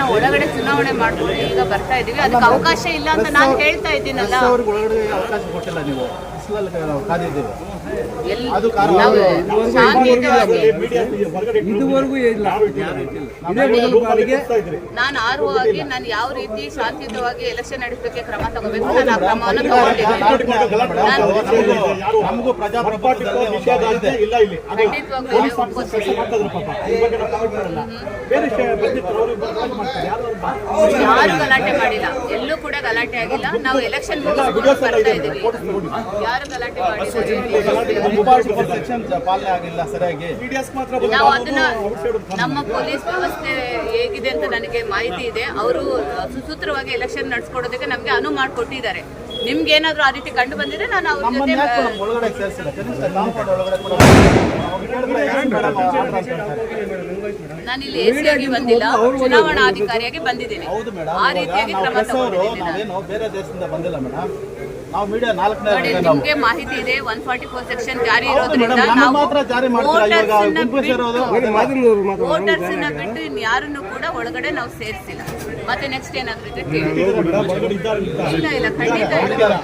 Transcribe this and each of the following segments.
ನಾವು ಒಳಗಡೆ ಚುನಾವಣೆ ಮಾಡ್ಕೊಂಡು ಈಗ ಬರ್ತಾ ಇದೀವಿ. ಅದಕ್ಕೆ ಅವಕಾಶ ಇಲ್ಲ ಅಂತ ನಾನು ಹೇಳ್ತಾ ಇದ್ದೀನಲ್ಲ. ಇದುವರೆಗೂ ಇಲ್ಲ. ನಾನು ಆರು ನಾನು ಯಾವ ರೀತಿ ಶಾಂತಿಯುತವಾಗಿ ಎಲೆಕ್ಷನ್ ನಡೆಸೋಕೆ ಕ್ರಮ ತಗೋಬೇಕು? ನಾನು ಆ ಕ್ರಮವನ್ನು ತಗೊಂಡಿದ್ದೀನಿ. ನಮಗೂ ಪ್ರಜಾಪ್ರಭುತ್ವದಲ್ಲಿ ಒಂದು ಇಲ್ಲ ಇಲ್ಲಿ. ಖಂಡಿತವಾಗ್ಲೂ ಯಾರು ಗಲಾಟೆ ಮಾಡಿಲ್ಲ. ಎಲ್ಲೂ ಕೂಡ ಗಲಾಟೆ ಆಗಿಲ್ಲ. ನಾವು ಎಲೆಕ್ಷನ್ ಬರ್ತಾ ಇದೀವಿ ಯಾರು ಗಲಾಟೆ ಮಾಡಿಲ್ಲ. ನಾವು ಅದನ್ನ ನಮ್ಮ ಪೊಲೀಸ್ ವ್ಯವಸ್ಥೆ ಹೇಗಿದೆ ಅಂತ ನನಗೆ ಮಾಹಿತಿ ಇದೆ. ಅವರು ಸುಸೂತ್ರವಾಗಿ ಎಲೆಕ್ಷನ್ ನಡ್ಸ್ಕೊಡೋದಕ್ಕೆ ನಮಗೆ ಅನುವು ಮಾಡಿಕೊಟ್ಟಿದ್ದಾರೆ. ನಿಮ್ಗೆ ಏನಾದ್ರು ಆ ರೀತಿ ಕಂಡು ಬಂದಿದ್ರೆ ನಾನು ಅವ್ರ ಜೊತೆ ಯಾಕೆ ಮೇಡಮ್ ಒಳಗಡೆ ಸೇರಿಸಿಲ್ಲ ಕನಿಷ್ಠ ಕಾಂಪೌಂಡ್ ಒಳಗಡೆ ಕೂಡ ಅವ್ರು ಕೇಳಿದ್ರೆ ಯಾಕೆ ಮೇಡಮ್ ಆರ್ಡರ್ ಅಂತ ಹೇಳ್ತಾರೆ? ನಾನು ಇಲ್ಲಿ ಎಸಿ ಆಗಿ ಬಂದಿಲ್ಲ ಚುನಾವಣಾಧಿಕಾರಿಯಾಗಿ ಬಂದಿದ್ದೀನಿ. ಹೌದು ಆ ರೀತಿಯಾಗಿ ಕ್ರಮ. ನಾವೇನು ಬೇರೆ ದೇಶದಿಂದ ಬಂದಿಲ್ಲ ಮೇಡಮ್. ನಾವು ಮೀಡಿಯಾ ನಾಲ್ಕನೇ ನೋಡಿ ವರ್ಗ ನಿಮ್ಗೆ ಮಾಹಿತಿ ಇದೆ ಒನ್ ಫಾರ್ಟಿ ಫೋರ್ ಸೆಕ್ಷನ್ ಜಾರಿ ಇರೋದ್ರಿಂದ ನಾವು ಮಾತ್ರ ಜಾರಿ ಬಿಟ್ಟು ಯಾರನ್ನು ಕೂಡ ಒಳಗಡೆ ನಾವು ಸೇರಿಸಿಲ್ಲ. ಮತ್ತೆ ನೆಕ್ಸ್ಟ್ ಏನಾದ್ರೂ ಇದ್ರೆ ಕೇಳಿ. ಇಲ್ಲ ಇಲ್ಲ ಖಂಡಿತ ಇಲ್ಲ.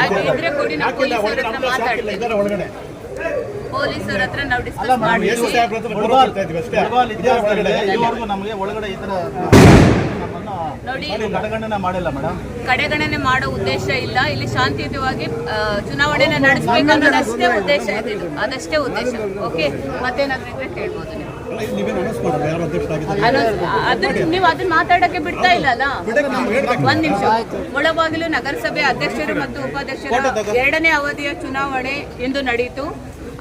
ಆಯ್ತು ಇದ್ರೆ ಕೊಡಿ ನಾವು ಪೊಲೀಸರ ಹತ್ರ ಮಾತಾಡ್ತೀವಿ ಒಳಗಡೆ. ಪೊಲೀಸರ ಹತ್ರ ನಾವು ಡಿಸ್ಕಸ್ ಮಾಡ್ತೀವಿ ನಮಗೆ ಒಳಗಡೆ ಈ ತರ ನೋಡಿ ಕಡೆಗಣನೆ ಮಾಡಿಲ್ಲ ಮೇಡಮ್ ಕಡೆಗಣನೆ ಮಾಡೋ ಉದ್ದೇಶ ಇಲ್ಲ. ಇಲ್ಲಿ ಶಾಂತಿಯುತವಾಗಿ ಚುನಾವಣೆಯನ್ನು ಚುನಾವಣೆನ ನಡೆಸಬೇಕು ಅನ್ನೋದಷ್ಟೇ ಉದ್ದೇಶ ಇದೆ. ಅದಷ್ಟೇ ಉದ್ದೇಶ. ಓಕೆ ಮತ್ತೇನಾದ್ರೂ ಇದ್ರೆ ಕೇಳ್ಬೋದು ನೀವು. ನೀವು ಅದನ್ನ ಮಾತಾಡಕ್ಕೆ ಬಿಡ್ತಾ ಇಲ್ಲ ಅಲ್ಲ? ಒಂದ್ ನಿಮಿಷ. ಮುಳಬಾಗಿಲು ನಗರಸಭೆ ಅಧ್ಯಕ್ಷರು ಮತ್ತು ಉಪಾಧ್ಯಕ್ಷರು ಎರಡನೇ ಅವಧಿಯ ಚುನಾವಣೆ ಇಂದು ನಡೆಯಿತು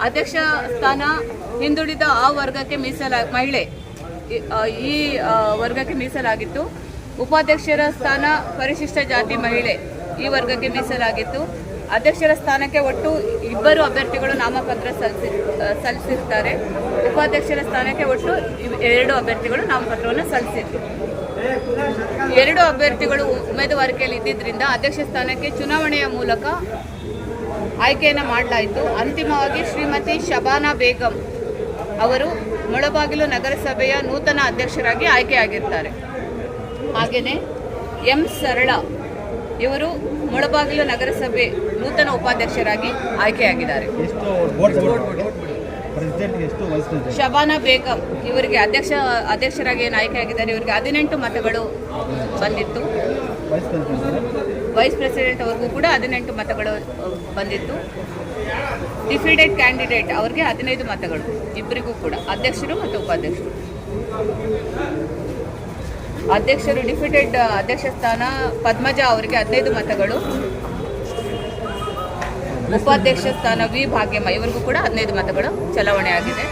ಅಧ್ಯಕ್ಷ ಸ್ಥಾನ ಹಿಂದುಳಿದ ಆ ವರ್ಗಕ್ಕೆ ಮೀಸಲ, ಮಹಿಳೆ, ಈ- ವರ್ಗಕ್ಕೆ ಮೀಸಲಾಗಿತ್ತು. ಉಪಾಧ್ಯಕ್ಷರ ಸ್ಥಾನ ಪರಿಶಿಷ್ಟ ಜಾತಿ ಮಹಿಳೆ ಈ ವರ್ಗಕ್ಕೆ ಮೀಸಲಾಗಿತ್ತು. ಅಧ್ಯಕ್ಷರ ಸ್ಥಾನಕ್ಕೆ ಒಟ್ಟು ಇಬ್ಬರು ಅಭ್ಯರ್ಥಿಗಳು ನಾಮಪತ್ರ ಸಲ್ಲಿಸಿ ಸಲ್ಲಿಸಿರ್ತಾರೆ. ಉಪಾಧ್ಯಕ್ಷರ ಸ್ಥಾನಕ್ಕೆ ಒಟ್ಟು ಎರಡು ಅಭ್ಯರ್ಥಿಗಳು ನಾಮಪತ್ರವನ್ನು ಸಲ್ಲಿಸಿದ್ರು. ಎರಡು ಅಭ್ಯರ್ಥಿಗಳು ಉಮೇದುವಾರಿಕೆಯಲ್ಲಿ ಇದ್ದಿದ್ದರಿಂದ ಅಧ್ಯಕ್ಷ ಸ್ಥಾನಕ್ಕೆ ಚುನಾವಣೆಯ ಮೂಲಕ ಆಯ್ಕೆಯನ್ನು ಮಾಡಲಾಯಿತು. ಅಂತಿಮವಾಗಿ ಶ್ರೀಮತಿ ಶಬಾನಾ ಬೇಗಂ ಅವರು ಮುಳಬಾಗಿಲು ನಗರಸಭೆಯ ನೂತನ ಅಧ್ಯಕ್ಷರಾಗಿ ಆಯ್ಕೆಯಾಗಿರ್ತಾರೆ. ಹಾಗೆಯೇ ಎಂ ಸರಳ ಇವರು ಮುಳಬಾಗಿಲು ನಗರಸಭೆ ನೂತನ ಉಪಾಧ್ಯಕ್ಷರಾಗಿ ಆಯ್ಕೆಯಾಗಿದ್ದಾರೆ. ಶಬಾನಾ ಬೇಗಂ ಇವರಿಗೆ ಅಧ್ಯಕ್ಷ ಅಧ್ಯಕ್ಷರಾಗಿ ಏನು ಆಯ್ಕೆಯಾಗಿದ್ದಾರೆ? ಇವರಿಗೆ ಹದಿನೆಂಟು ಮತಗಳು ಬಂದಿತ್ತು. ವೈಸ್ ಪ್ರೆಸಿಡೆಂಟ್ ಅವ್ರಿಗೂ ಕೂಡ ಹದಿನೆಂಟು ಮತಗಳು ಬಂದಿತ್ತು. ಡಿಫಿಡೆಡ್ ಕ್ಯಾಂಡಿಡೇಟ್ ಅವ್ರಿಗೆ ಹದಿನೈದು ಮತಗಳು ಇಬ್ಬರಿಗೂ ಕೂಡ. ಅಧ್ಯಕ್ಷರು ಮತ್ತು ಉಪಾಧ್ಯಕ್ಷರು. ಅಧ್ಯಕ್ಷರು ಡಿಫಿಡೆಡ್ ಅಧ್ಯಕ್ಷ ಸ್ಥಾನ ಪದ್ಮಜ ಅವರಿಗೆ ಹದಿನೈದು ಮತಗಳು. ಉಪಾಧ್ಯಕ್ಷ ಸ್ಥಾನ ವಿ ಭಾಗ್ಯಮ್ಮ, ಇವರಿಗೂ ಕೂಡ ಹದಿನೈದು ಮತಗಳು ಚಲಾವಣೆ ಆಗಿದೆ.